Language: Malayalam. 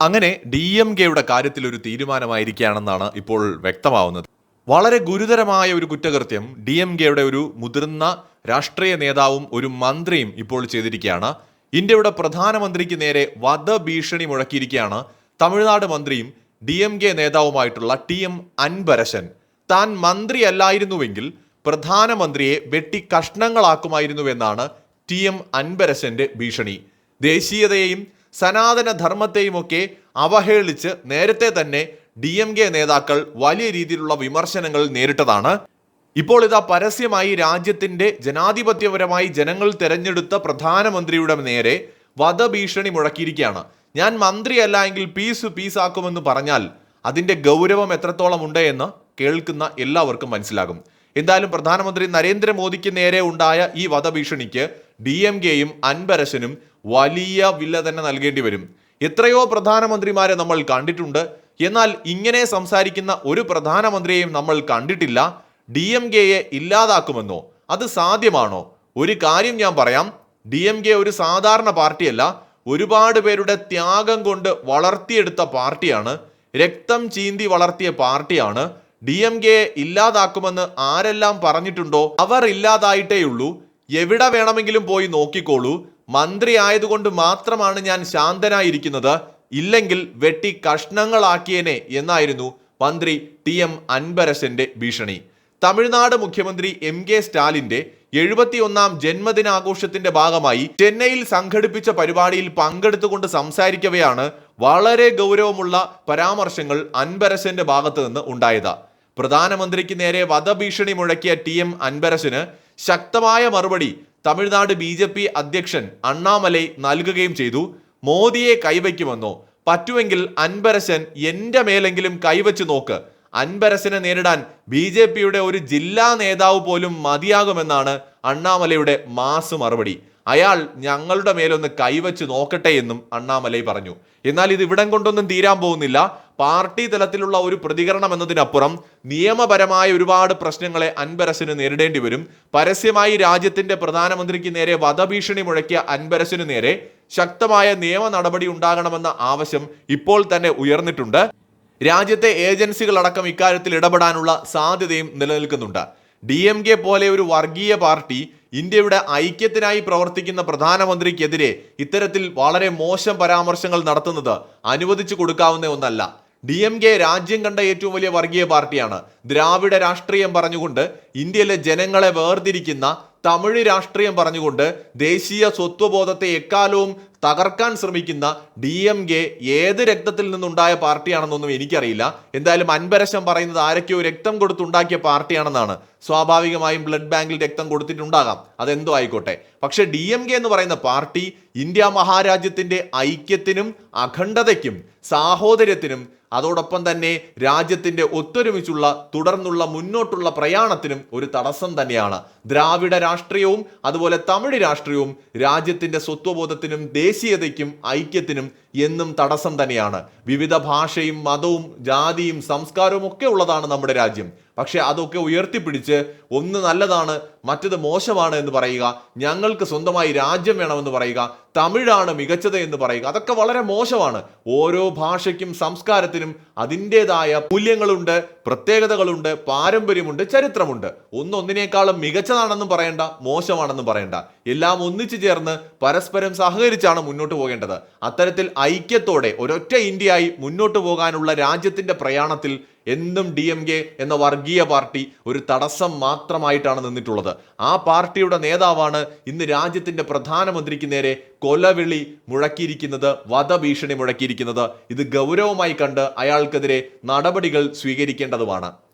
അങ്ങനെ ഡി എം കെയുടെ കാര്യത്തിൽ ഒരു തീരുമാനമായിരിക്കുകയാണെന്നാണ് ഇപ്പോൾ വ്യക്തമാവുന്നത്. വളരെ ഗുരുതരമായ ഒരു കുറ്റകൃത്യം ഡി എം കെയുടെ ഒരു മുതിർന്ന രാഷ്ട്രീയ നേതാവും ഒരു മന്ത്രിയും ഇപ്പോൾ ചെയ്തിരിക്കുകയാണ്. ഇന്ത്യയുടെ പ്രധാനമന്ത്രിക്ക് നേരെ വധഭീഷണി മുഴക്കിയിരിക്കുകയാണ് തമിഴ്നാട് മന്ത്രിയും ഡി എം കെ നേതാവുമായിട്ടുള്ള ടി എം അൻപരശൻ താൻ മന്ത്രിയല്ലായിരുന്നുവെങ്കിൽ പ്രധാനമന്ത്രിയെ വെട്ടി കഷ്ണങ്ങളാക്കുമായിരുന്നുവെന്നാണ് ടി എം അൻപരശന്റെ ഭീഷണി. ദേശീയതയെയും സനാതന ധർമ്മത്തെയുമൊക്കെ അവഹേളിച്ച് നേരത്തെ തന്നെ ഡി എം കെ നേതാക്കൾ വലിയ രീതിയിലുള്ള വിമർശനങ്ങൾ നേരിട്ടതാണ്. ഇപ്പോൾ ഇതാ പരസ്യമായി രാജ്യത്തിന്റെ ജനാധിപത്യപരമായി ജനങ്ങൾ തെരഞ്ഞെടുത്ത പ്രധാനമന്ത്രിയുടെ നേരെ വധഭീഷണി മുഴക്കിയിരിക്കുകയാണ്. ഞാൻ മന്ത്രിയല്ല എങ്കിൽ പീസ് പീസാക്കുമെന്ന് പറഞ്ഞാൽ അതിന്റെ ഗൗരവം എത്രത്തോളം ഉണ്ട് എന്ന് കേൾക്കുന്ന എല്ലാവർക്കും മനസ്സിലാകും. എന്തായാലും പ്രധാനമന്ത്രി നരേന്ദ്രമോദിക്ക് നേരെ ഉണ്ടായ ഈ വധഭീഷണിക്ക് ഡി എം കെയും അൻപരശനും വലിയ വില തന്നെ നൽകേണ്ടി വരും. എത്രയോ പ്രധാനമന്ത്രിമാരെ നമ്മൾ കണ്ടിട്ടുണ്ട്. എന്നാൽ ഇങ്ങനെ സംസാരിക്കുന്ന ഒരു പ്രധാനമന്ത്രിയെയും നമ്മൾ കണ്ടിട്ടില്ല. ഡി എം കെയെ ഇല്ലാതാക്കുമെന്നോ? അത് സാധ്യമാണോ? ഒരു കാര്യം ഞാൻ പറയാം. ഡി എം കെ ഒരു സാധാരണ പാർട്ടിയല്ല. ഒരുപാട് പേരുടെ ത്യാഗം കൊണ്ട് വളർത്തിയെടുത്ത പാർട്ടിയാണ്. രക്തം ചീന്തി വളർത്തിയ പാർട്ടിയാണ്. ഡി എം കെയെ ഇല്ലാതാക്കുമെന്ന് ആരെല്ലാം പറഞ്ഞിട്ടുണ്ടോ? അവർ ഇല്ലാതായിട്ടേയുള്ളൂ. എവിടെ വേണമെങ്കിലും പോയി നോക്കിക്കോളൂ. മന്ത്രി ആയതുകൊണ്ട് മാത്രമാണ് ഞാൻ ശാന്തനായിരിക്കുന്നത്. ഇല്ലെങ്കിൽ വെട്ടി കഷ്ണങ്ങളാക്കിയേനെ എന്നായിരുന്നു മന്ത്രി ടി എം അൻപരശന്റെ ഭീഷണി. തമിഴ്നാട് മുഖ്യമന്ത്രി എം കെ സ്റ്റാലിന്റെ എഴുപത്തിയൊന്നാം ജന്മദിനാഘോഷത്തിന്റെ ഭാഗമായി ചെന്നൈയിൽ സംഘടിപ്പിച്ച പരിപാടിയിൽ പങ്കെടുത്തുകൊണ്ട് സംസാരിക്കവെയാണ് വളരെ ഗൗരവമുള്ള പരാമർശങ്ങൾ അൻപരശന്റെ ഭാഗത്തു നിന്ന് ഉണ്ടായത്. പ്രധാനമന്ത്രിക്ക് നേരെ വധഭീഷണി മുഴക്കിയ ടി എം അൻപരശന് ശക്തമായ മറുപടി തമിഴ്നാട് ബി ജെ പി അധ്യക്ഷൻ അണ്ണാമലൈ നൽകുകയും ചെയ്തു. മോദിയെ കൈവയ്ക്കുമെന്നോ പറ്റുമെങ്കിൽ അൻപരശൻ എന്റെ മേലെങ്കിലും കൈവച്ച് നോക്ക്. അൻപരശനെ നേരിടാൻ ബി ജെ പിയുടെ ഒരു ജില്ലാ നേതാവ് പോലും മതിയാകുമെന്നാണ് അണ്ണാമലയുടെ മാസ് മറുപടി. അയാൾ ഞങ്ങളുടെ മേലൊന്ന് കൈവച്ച് നോക്കട്ടെ എന്നും അണ്ണാമലൈ പറഞ്ഞു. എന്നാൽ ഇത് ഇവിടം കൊണ്ടൊന്നും തീരാൻ പോകുന്നില്ല. പാർട്ടി തലത്തിലുള്ള ഒരു പ്രതികരണം എന്നതിനപ്പുറം നിയമപരമായ ഒരുപാട് പ്രശ്നങ്ങളെ അൻബരസിന് നേരിടേണ്ടി വരും. പരസ്യമായി രാജ്യത്തിന്റെ പ്രധാനമന്ത്രിക്ക് നേരെ വധഭീഷണി മുഴക്കിയ അൻപരശന് നേരെ ശക്തമായ നിയമ നടപടി ഉണ്ടാകണമെന്ന ആവശ്യം ഇപ്പോൾ തന്നെ ഉയർന്നിട്ടുണ്ട്. രാജ്യത്തെ ഏജൻസികളടക്കം ഇക്കാര്യത്തിൽ ഇടപെടാനുള്ള സാധ്യതയും നിലനിൽക്കുന്നുണ്ട്. ഡി എം കെ പോലെ ഒരു വർഗീയ പാർട്ടി ഇന്ത്യയുടെ ഐക്യത്തിനായി പ്രവർത്തിക്കുന്ന പ്രധാനമന്ത്രിക്കെതിരെ ഇത്തരത്തിൽ വളരെ മോശം പരാമർശങ്ങൾ നടത്തുന്നത് അനുവദിച്ചു കൊടുക്കാവുന്ന ഒന്നല്ല. ഡി എം കെ രാജ്യം കണ്ട ഏറ്റവും വലിയ വർഗീയ പാർട്ടിയാണ്. ദ്രാവിഡ രാഷ്ട്രീയം പറഞ്ഞുകൊണ്ട് ഇന്ത്യയിലെ ജനങ്ങളെ വേർതിരിക്കുന്ന തമിഴ് രാഷ്ട്രീയം പറഞ്ഞുകൊണ്ട് ദേശീയ സ്വത്വബോധത്തെ എക്കാലവും തകർക്കാൻ ശ്രമിക്കുന്ന ഡി എം കെ ഏത് രക്തത്തിൽ നിന്നുണ്ടായ പാർട്ടിയാണെന്നൊന്നും എനിക്കറിയില്ല. എന്തായാലും അൻപരശം പറയുന്നത് ആരൊക്കെയോ രക്തം കൊടുത്തുണ്ടാക്കിയ പാർട്ടിയാണെന്നാണ്. സ്വാഭാവികമായും ബ്ലഡ് ബാങ്കിൽ രക്തം കൊടുത്തിട്ടുണ്ടാകാം. അതെന്തോ ആയിക്കോട്ടെ. പക്ഷെ ഡി എം കെ എന്ന് പറയുന്ന പാർട്ടി ഇന്ത്യ മഹാരാജ്യത്തിന്റെ ഐക്യത്തിനും അഖണ്ഡതയ്ക്കും സാഹോദര്യത്തിനും അതോടൊപ്പം തന്നെ രാജ്യത്തിന്റെ ഒത്തൊരുമിച്ചുള്ള തുടർന്നുള്ള മുന്നോട്ടുള്ള പ്രയാണത്തിനും ഒരു തടസ്സം തന്നെയാണ്. ദ്രാവിഡ രാഷ്ട്രീയവും അതുപോലെ തമിഴ് രാഷ്ട്രീയവും രാജ്യത്തിന്റെ സ്വത്വബോധത്തിനും ദേശീയതയ്ക്കും ഐക്യത്തിനും എന്നും തടസ്സം തന്നെയാണ്. വിവിധ ഭാഷയും മതവും ജാതിയും സംസ്കാരവും ഒക്കെ ഉള്ളതാണ് നമ്മുടെ രാജ്യം. പക്ഷെ അതൊക്കെ ഉയർത്തിപ്പിടിച്ച് ഒന്ന് നല്ലതാണ് മറ്റത് മോശമാണ് എന്ന് പറയുക ഞങ്ങൾക്ക് സ്വന്തമായി രാജ്യം വേണമെന്ന് പറയുക തമിഴാണ് മികച്ചത് എന്ന് പറയുക. അതൊക്കെ വളരെ മോശമാണ്. ഓരോ ഭാഷയ്ക്കും സംസ്കാരത്തിനും അതിന്റെതായ മൂല്യങ്ങളുണ്ട് പ്രത്യേകതകളുണ്ട് പാരമ്പര്യമുണ്ട് ചരിത്രമുണ്ട്. ഒന്നൊന്നിനേക്കാളും മികച്ചതാണെന്നും പറയണ്ട മോശമാണെന്നും പറയണ്ട. എല്ലാം ഒന്നിച്ചു ചേർന്ന് പരസ്പരം സഹകരിച്ചാണ് മുന്നോട്ട് പോകേണ്ടത്. അത്തരത്തിൽ ഐക്യത്തോടെ ഒരൊറ്റ ഇന്ത്യയായി മുന്നോട്ട് പോകാനുള്ള രാജ്യത്തിന്റെ പ്രയാണത്തിൽ എന്നും ഡി എം കെ എന്ന വർഗീയ പാർട്ടി ഒരു തടസ്സം മാത്രമായിട്ടാണ് നിന്നിട്ടുള്ളത്. ആ പാർട്ടിയുടെ നേതാവാണ് ഇന്ന് രാജ്യത്തിന്റെ പ്രധാനമന്ത്രിക്ക് നേരെ കൊലവിളി മുഴക്കിയിരിക്കുന്നത് വധഭീഷണി മുഴക്കിയിരിക്കുന്നത്. ഇത് ഗൗരവമായി കണ്ട് അയാൾക്കെതിരെ നടപടികൾ സ്വീകരിക്കേണ്ടതുമാണ്.